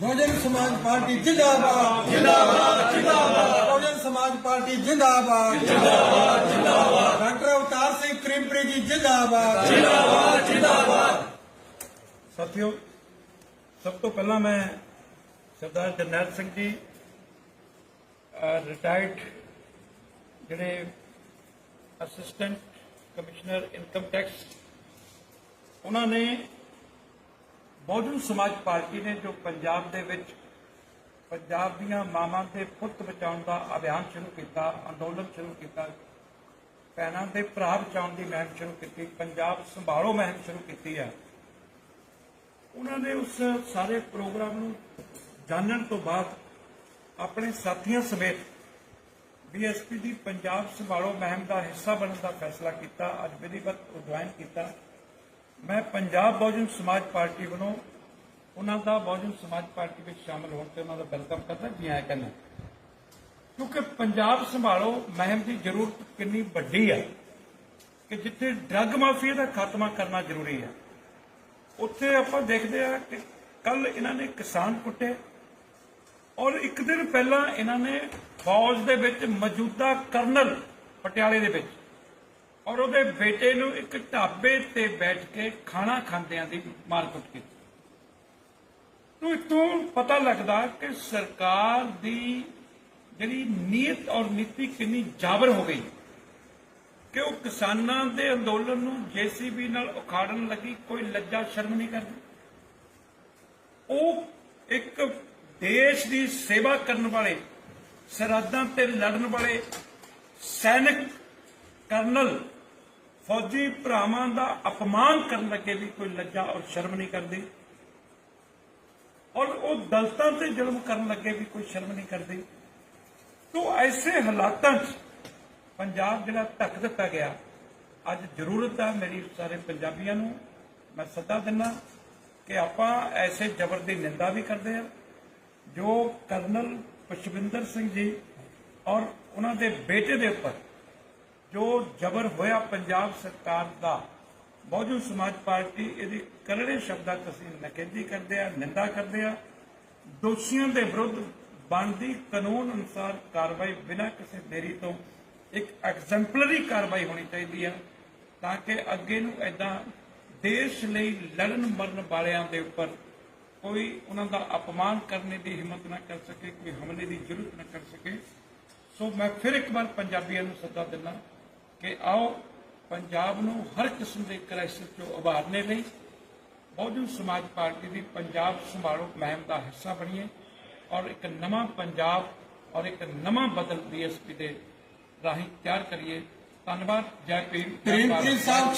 ਬਹੁਜਨ ਸਮਾਜ ਪਾਰਟੀ ਜਿੰਦਾਬਾਦ। ਜਿੰਦਾਬਾਦ ਜਿੰਦਾਬਾਦ। ਬਹੁਜਨ ਸਮਾਜ ਪਾਰਟੀ ਜਿੰਦਾਬਾਦ। ਜਿੰਦਾਬਾਦ ਜਿੰਦਾਬਾਦ। ਡਾਕਟਰ ਅਵਤਾਰ ਸਿੰਘ ਕ੍ਰਿੰਪਰੀ ਜੀ ਜਿੰਦਾਬਾਦ। ਸਾਥੀਓ ਸਭ ਤੋਂ ਪਹਿਲਾਂ ਮੈਂ ਸਰਦਾਰ ਜਰਨੈਲ ਸਿੰਘ ਜੀ ਰਿਟਾਇਰਡ ਜਿਹੜੇ ਅਸਿਸਟੈਂਟ ਕਮਿਸ਼ਨਰ ਇਨਕਮ ਟੈਕਸ ਉਹਨਾਂ ਨੇ ਬਹੁਜਨ ਸਮਾਜ ਪਾਰਟੀ ਨੇ ਜੋ ਪੰਜਾਬ ਦੇ ਵਿੱਚ ਪੰਜਾਬ ਦੀਆਂ ਮਾਵਾਂ ਦੇ ਪੁੱਤ ਬਚਾਉਣ ਦਾ ਅਭਿਆਨ ਸ਼ੁਰੂ ਕੀਤਾ, ਅੰਦੋਲਨ ਸ਼ੁਰੂ ਕੀਤਾ, ਭੈਣਾਂ ਦੇ ਭਰਾ ਬਚਾਉਣ ਦੀ ਮੁਹਿੰਮ ਸ਼ੁਰੂ ਕੀਤੀ, ਪੰਜਾਬ ਸੰਭਾਲੋ ਮੁਹਿੰਮ ਸ਼ੁਰੂ ਕੀਤੀ ਹੈ। ਉਹਨਾਂ ਨੇ ਉਸ ਸਾਰੇ ਪ੍ਰੋਗਰਾਮ ਨੂੰ ਜਾਣਨ ਤੋਂ ਬਾਅਦ ਆਪਣੇ ਸਾਥੀਆਂ ਸਮੇਤ ਬੀਐਸਪੀ ਦੀ ਪੰਜਾਬ ਸੰਭਾਲੋ ਮੁਹਿੰਮ ਦਾ ਹਿੱਸਾ ਬਣਨ ਦਾ ਫੈਸਲਾ ਕੀਤਾ, ਅੱਜ ਵਿਧੀਵਤ ਉਦਵਾਇਨ ਕੀਤਾ। ਮੈਂ ਪੰਜਾਬ ਬਹੁਜਨ ਸਮਾਜ ਪਾਰਟੀ ਵੱਲੋਂ ਉਹਨਾਂ ਦਾ ਬਹੁਜਨ ਸਮਾਜ ਪਾਰਟੀ ਵਿੱਚ ਸ਼ਾਮਲ ਹੋਣ ਤੇ ਉਹਨਾਂ ਦਾ ਵੈਲਕਮ ਕਰਦਾ ਜੀ ਆਇਆ ਕਹਿੰਦਾ। ਕਿਉਂਕਿ ਪੰਜਾਬ ਸੰਭਾਲੋ, ਮਹਿਮ ਦੀ ਜ਼ਰੂਰਤ ਕਿੰਨੀ ਵੱਡੀ ਹੈ ਕਿ ਜਿੱਥੇ ਡਰੱਗ ਮਾਫੀਆ ਦਾ ਖਾਤਮਾ ਕਰਨਾ ਜ਼ਰੂਰੀ ਹੈ ਉੱਥੇ ਆਪਾਂ ਦੇਖਦੇ ਆ ਕਿ ਕੱਲ ਇਹਨਾਂ ਨੇ ਕਿਸਾਨ ਕੁੱਟੇ ਔਰ ਇੱਕ ਦਿਨ ਪਹਿਲਾਂ ਇਹਨਾਂ ਨੇ ਫੌਜ ਦੇ ਵਿੱਚ ਮੌਜੂਦਾ ਕਰਨਲ ਪਟਿਆਲੇ ਦੇ ਵਿੱਚ ਔਰ ਉਹਦੇ ਬੇਟੇ ਨੂੰ ਇੱਕ ਢਾਬੇ ਤੇ ਬੈਠ ਕੇ ਖਾਣਾ ਖਾਂਦਿਆਂ ਦੀ ਮਾਰਕੁੱਟ ਕੀਤੀ। ਤੋਂ ਇਤੋਂ ਪਤਾ ਲੱਗਦਾ ਕਿ ਸਰਕਾਰ ਦੀ ਜਿਹੜੀ ਨੀਅਤ ਔਰ ਨੀਤੀ ਕਿੰਨੀ ਜਾਬਰ ਹੋ ਗਈ ਕਿ ਉਹ ਕਿਸਾਨਾਂ ਦੇ ਅੰਦੋਲਨ ਨੂੰ ਜੀਸੀਬੀ ਨਾਲ ਉਖਾੜਨ ਲੱਗੀ, ਕੋਈ ਲੱਜਾ ਸ਼ਰਮ ਨਹੀਂ ਕਰਦੀ। ਉਹ ਇੱਕ ਦੇਸ਼ ਦੀ ਸੇਵਾ ਕਰਨ ਵਾਲੇ, ਸਰਹੱਦਾਂ ਤੇ ਲੜਨ ਵਾਲੇ ਸੈਨਿਕ, ਕਰਨਲ ਫੌਜੀ ਭਰਾਵਾਂ ਦਾ ਅਪਮਾਨ ਕਰਨ ਲੱਗੇ ਵੀ ਕੋਈ ਲੱਜਾ ਔਰ ਸ਼ਰਮ ਨਹੀਂ ਕਰਦੀ। ਔਰ ਉਹ ਦਲਤਾਂ ਤੇ ਜ਼ੁਲਮ ਕਰਨ ਲੱਗੇ ਵੀ ਕੋਈ ਸ਼ਰਮ ਨਹੀਂ ਕਰਦੀ। ਤੋਂ ਐਸੇ ਹਾਲਾਤਾਂ 'ਚ ਪੰਜਾਬ ਜਿਹੜਾ ਧੱਕ ਦਿੱਤਾ ਗਿਆ। ਅੱਜ ਜ਼ਰੂਰਤ ਹੈ ਮੇਰੀ ਸਾਰੇ ਪੰਜਾਬੀਆਂ ਨੂੰ। ਮੈਂ ਸੱਦਾ ਦਿੰਦਾ ਕਿ ਆਪਾਂ ਐਸੇ ਜ਼ਬਰ ਦੀ ਨਿੰਦਾ ਵੀ ਕਰਦੇ ਆ। ਜੋ ਕਰਨਲ ਪਸ਼ਵਿੰਦਰ ਸਿੰਘ ਜੀ ਔਰ ਉਹਨਾਂ ਦੇ ਬੇਟੇ ਦੇ ਉੱਪਰ ਜੋ ਜ਼ਬਰ ਹੋਇਆ ਪੰਜਾਬ ਸਰਕਾਰ ਦਾ, ਬਹੁਜਨ ਸਮਾਜ ਪਾਰਟੀ ਇਹਦੀ ਕਰੜੇ ਸ਼ਬਦਾਂ 'ਚ ਅਸੀਂ ਨਕੇਦੀ ਕਰਦੇ ਆ, ਨਿੰਦਾ ਕਰਦੇ ਆ। ਦੋਸ਼ੀਆਂ ਦੇ ਵਿਰੁੱਧ ਬਣਦੀ ਕਾਨੂੰਨ ਅਨੁਸਾਰ ਕਾਰਵਾਈ ਬਿਨਾਂ ਕਿਸੇ ਦੇਰੀ ਤੋਂ ਇੱਕ ਐਗਜ਼ੈਂਪਲਰੀ ਕਾਰਵਾਈ ਹੋਣੀ ਚਾਹੀਦੀ ਆ, ਤਾਂ ਕਿ ਅੱਗੇ ਨੂੰ ਐਦਾਂ ਦੇਸ਼ ਲਈ ਲੜਨ ਮਰਨ ਵਾਲਿਆਂ ਦੇ ਉੱਪਰ ਕੋਈ ਉਹਨਾਂ ਦਾ ਅਪਮਾਨ ਕਰਨ ਦੀ ਹਿੰਮਤ ਨਾ ਕਰ ਸਕੇ, ਕੋਈ ਹਮਲੇ ਦੀ ਜ਼ਰੂਰਤ ਨਾ ਕਰ ਸਕੇ। ਸੋ ਮੈਂ ਫਿਰ ਇੱਕ ਵਾਰ ਪੰਜਾਬੀਆਂ ਨੂੰ ਸੱਦਾ ਦਿੰਦਾ ਕਿ ਆਓ ਪੰਜਾਬ ਨੂੰ ਹਰ ਕਿਸਮ ਦੇ ਕ੍ਰਾਈਸਿਸ ਤੋਂ ਉਭਾਰਨੇ ਲਈ ਬਹੁਜਨ ਸਮਾਜ ਪਾਰਟੀ ਦੀ ਪੰਜਾਬ ਸੰਭਾਲੋ ਮੁਹਿੰਮ ਦਾ ਹਿੱਸਾ ਬਣੀਏ ਔਰ ਇੱਕ ਨਵਾਂ ਪੰਜਾਬ ਔਰ ਇੱਕ ਨਵਾਂ ਬਦਲ ਬੀਐਸਪੀ ਦੇ ਰਾਹੀਂ ਤਿਆਰ ਕਰੀਏ। ਧੰਨਵਾਦ ਜੈ ਭੀਮ ਜੈ ਸਾਹਿਬ